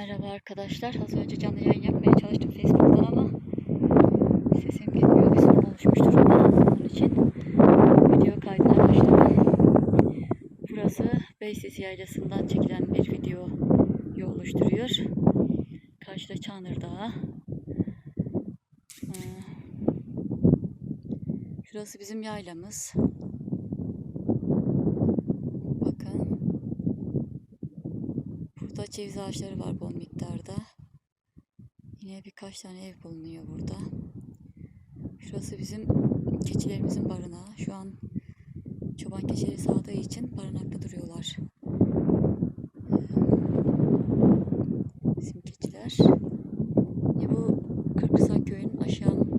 Merhaba arkadaşlar. Az önce canlı yayın yapmaya çalıştım Facebook'tan ama sesim gitmiyor. Bir sorun oluşmuştur. Onun için video kaydına başladım. Burası Beysiz Yaylası'ndan çekilen bir video oluşturuyor. Karşıda Çanır Dağı. Ee, Şurası bizim yaylamız. Burada ceviz ağaçları var bol miktarda. Yine birkaç tane ev bulunuyor burada. Şurası bizim keçilerimizin barınağı. Şu an çoban keçileri sağdığı için barınakta duruyorlar. Bizim keçiler. Yine bu Kırkısak köyün aşağı